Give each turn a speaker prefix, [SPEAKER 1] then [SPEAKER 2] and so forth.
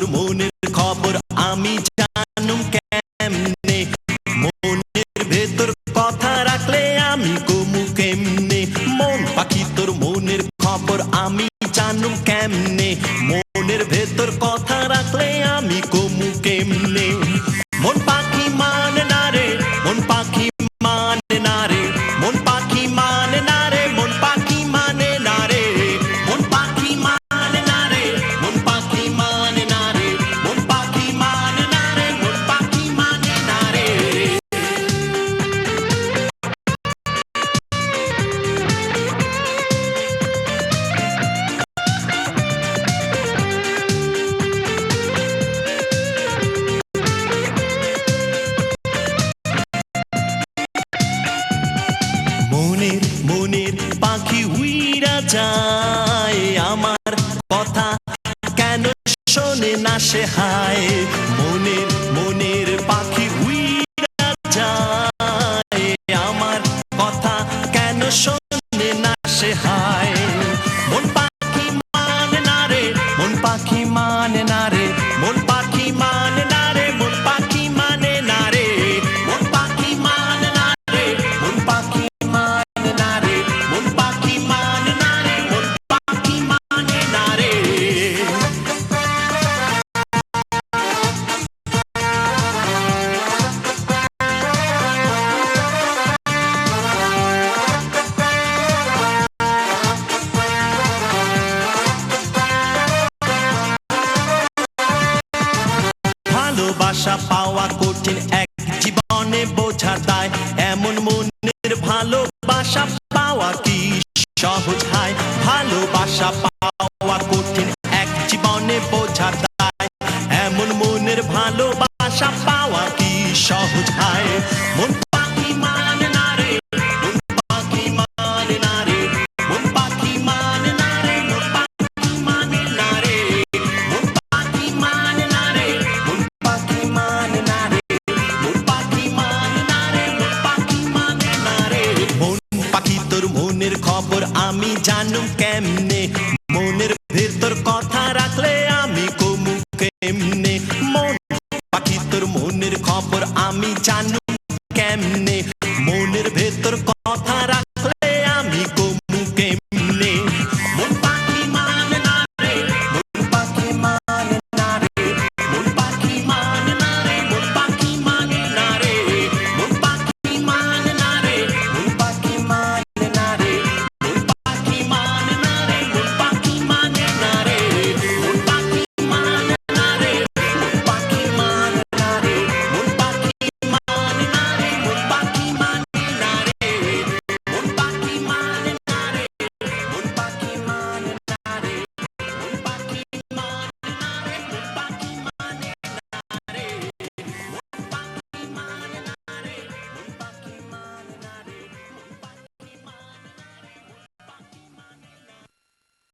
[SPEAKER 1] তোর মনের খবর আমি জানুম কেমনে? মনের ভেতর কথা রাখলে আমি কমু কেমনে? মন পাখি তোর মনের খবর আমি জানুম কেমনে? মনের ভেতর কথা রাখলে আমি কমু কেমনে? মন যায় আমার কথা কেন শোনে না সে হায়? মনের মনের পাখি উইরা যায়। আমার কথা কেন শোনে না সে হায়? আশা পাওয়া কঠিন এক জীবনে বোঝা তাই এমন মনের ভালোবাসা পাওয়া কি সহজ হয়? ভালোবাসা মনের খবর আমি জানু কেমনে? মনের ভেতর কথা রাখলে আমি কমু কেমনে? মন পাখি তোর মনের খবর আমি জানু কেমনে?